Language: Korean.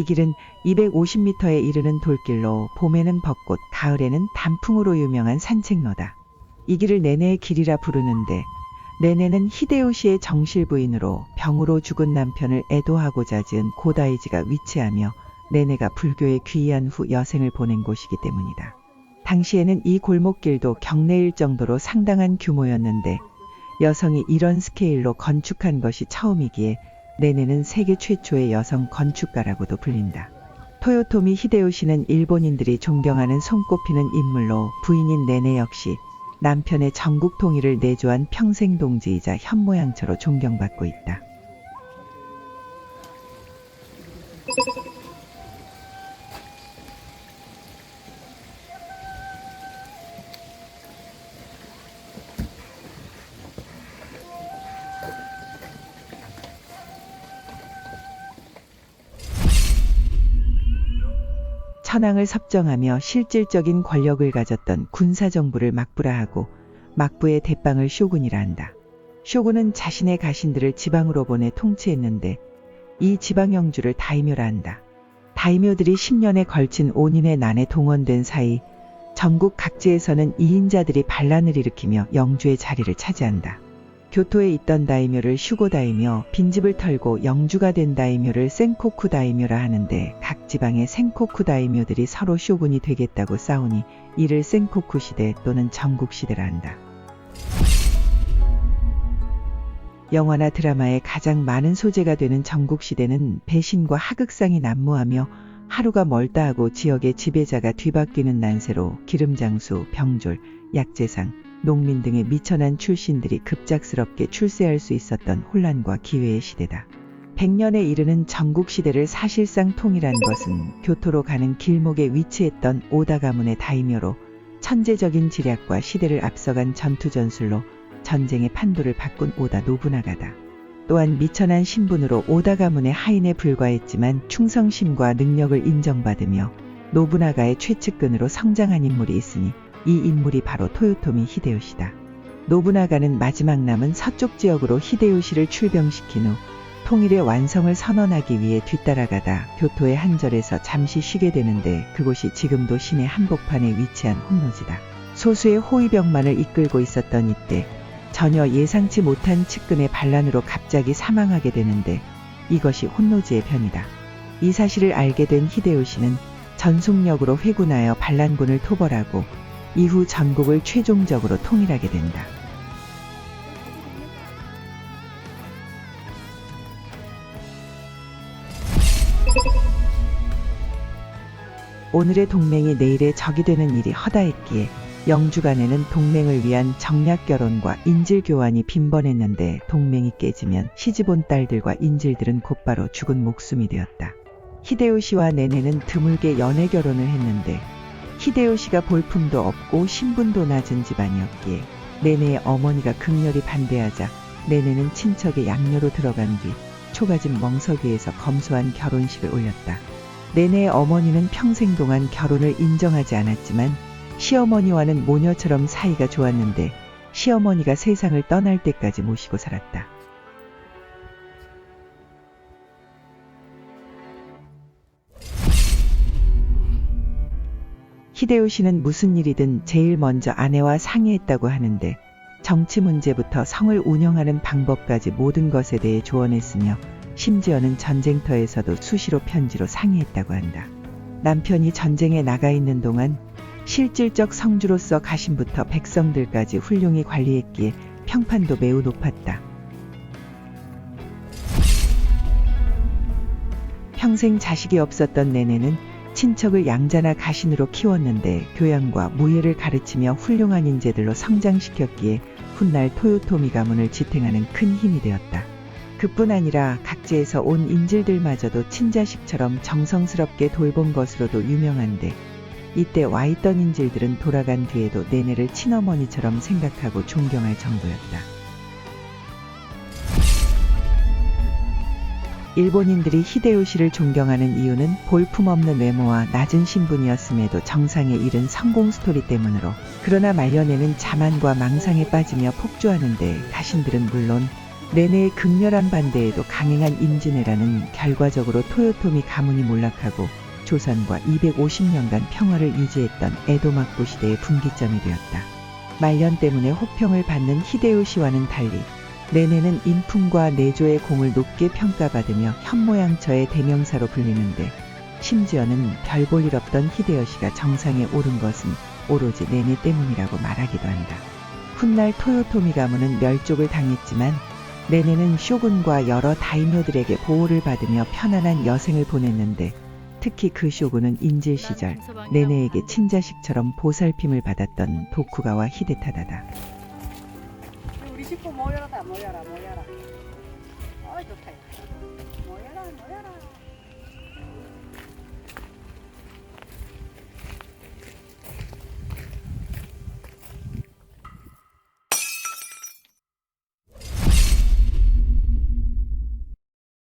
이 길은 250m에 이르는 돌길로 봄에는 벚꽃, 가을에는 단풍으로 유명한 산책로다. 이 길을 내내의 길이라 부르는데 내내는 히데요시의 정실 부인으로 병으로 죽은 남편을 애도하고자 지은 고다이지가 위치하며 내내가 불교에 귀의한 후 여생을 보낸 곳이기 때문이다. 당시에는 이 골목길도 경내일 정도로 상당한 규모였는데 여성이 이런 스케일로 건축한 것이 처음이기에 내내는 세계 최초의 여성 건축가라고도 불린다. 토요토미 히데요시는 일본인들이 존경하는 손꼽히는 인물로 부인인 내내 역시 남편의 전국 통일을 내조한 평생 동지이자 현모양처로 존경받고 있다. 천황을 섭정하며 실질적인 권력을 가졌던 군사정부를 막부라 하고 막부의 대빵을 쇼군이라 한다. 쇼군은 자신의 가신들을 지방으로 보내 통치했는데 이 지방 영주를 다이묘라 한다. 다이묘들이 10년에 걸친 온인의 난에 동원된 사이 전국 각지에서는 이인자들이 반란을 일으키며 영주의 자리를 차지한다. 교토에 있던 다이묘를 슈고 다이묘, 빈집을 털고 영주가 된 다이묘를 센코쿠 다이묘라 하는데 각 지방의 센코쿠 다이묘들이 서로 쇼군이 되겠다고 싸우니 이를 센코쿠 시대 또는 전국 시대라 한다. 영화나 드라마에 가장 많은 소재가 되는 전국 시대는 배신과 하극상이 난무하며 하루가 멀다 하고 지역의 지배자가 뒤바뀌는 난세로 기름장수, 병졸, 약재상, 농민 등의 미천한 출신들이 급작스럽게 출세할 수 있었던 혼란과 기회의 시대다. 100년에 이르는 전국 시대를 사실상 통일한 것은 교토로 가는 길목에 위치했던 오다 가문의 다이묘로 천재적인 지략과 시대를 앞서간 전투 전술로 전쟁의 판도를 바꾼 오다 노부나가다. 또한 미천한 신분으로 오다 가문의 하인에 불과했지만 충성심과 능력을 인정받으며 노부나가의 최측근으로 성장한 인물이 있으니 이 인물이 바로 토요토미 히데요시다. 노부나가는 마지막 남은 서쪽 지역으로 히데요시를 출병시킨 후 통일의 완성을 선언하기 위해 뒤따라가다 교토의 한 절에서 잠시 쉬게 되는데 그곳이 지금도 시내 한복판에 위치한 혼노지다. 소수의 호위병만을 이끌고 있었던 이때 전혀 예상치 못한 측근의 반란으로 갑자기 사망하게 되는데 이것이 혼노지의 변이다. 이 사실을 알게 된 히데요시는 전속력으로 회군하여 반란군을 토벌하고 이후 전국을 최종적으로 통일하게 된다. 오늘의 동맹이 내일의 적이 되는 일이 허다했기에 영주 간에는 동맹을 위한 정략 결혼과 인질 교환이 빈번했는데 동맹이 깨지면 시집온 딸들과 인질들은 곧바로 죽은 목숨이 되었다. 히데요시와 네네는 드물게 연애 결혼을 했는데 히데요시가 볼품도 없고 신분도 낮은 집안이었기에 네네의 어머니가 극렬히 반대하자 네네는 친척의 양녀로 들어간 뒤 초가집 멍석위에서 검소한 결혼식을 올렸다. 네네의 어머니는 평생 동안 결혼을 인정하지 않았지만 시어머니와는 모녀처럼 사이가 좋았는데 시어머니가 세상을 떠날 때까지 모시고 살았다. 히데요시는 무슨 일이든 제일 먼저 아내와 상의했다고 하는데 정치 문제부터 성을 운영하는 방법까지 모든 것에 대해 조언했으며 심지어는 전쟁터에서도 수시로 편지로 상의했다고 한다. 남편이 전쟁에 나가 있는 동안 실질적 성주로서 가신부터 백성들까지 훌륭히 관리했기에 평판도 매우 높았다. 평생 자식이 없었던 내내는 친척을 양자나 가신으로 키웠는데 교양과 무예를 가르치며 훌륭한 인재들로 성장시켰기에 훗날 토요토미 가문을 지탱하는 큰 힘이 되었다. 그뿐 아니라 각지에서 온 인질들마저도 친자식처럼 정성스럽게 돌본 것으로도 유명한데 이때 와 있던 인질들은 돌아간 뒤에도 내내를 친어머니처럼 생각하고 존경할 정도였다. 일본인들이 히데요시를 존경하는 이유는 볼품없는 외모와 낮은 신분이었음에도 정상에 이른 성공 스토리 때문으로 그러나 말년에는 자만과 망상에 빠지며 폭주하는데 가신들은 물론 내내의 극렬한 반대에도 강행한 임진왜란은 결과적으로 토요토미 가문이 몰락하고 조선과 250년간 평화를 유지했던 에도 막부 시대의 분기점이 되었다. 말년 때문에 호평을 받는 히데요시와는 달리 내내는 인품과 내조의 공을 높게 평가받으며 현모양처의 대명사로 불리는데 심지어는 별 볼 일 없던 히데요시가 정상에 오른 것은 오로지 내내 때문이라고 말하기도 한다. 훗날 토요토미 가문은 멸족을 당했지만 내내는 쇼군과 여러 다이묘들에게 보호를 받으며 편안한 여생을 보냈는데 특히 그 쇼군은 인질 시절 내내에게 친자식처럼 보살핌을 받았던 도쿠가와 히데타다다. 식구 모여라 다 모여라 모여라. 어이 좋다 모여라 모여라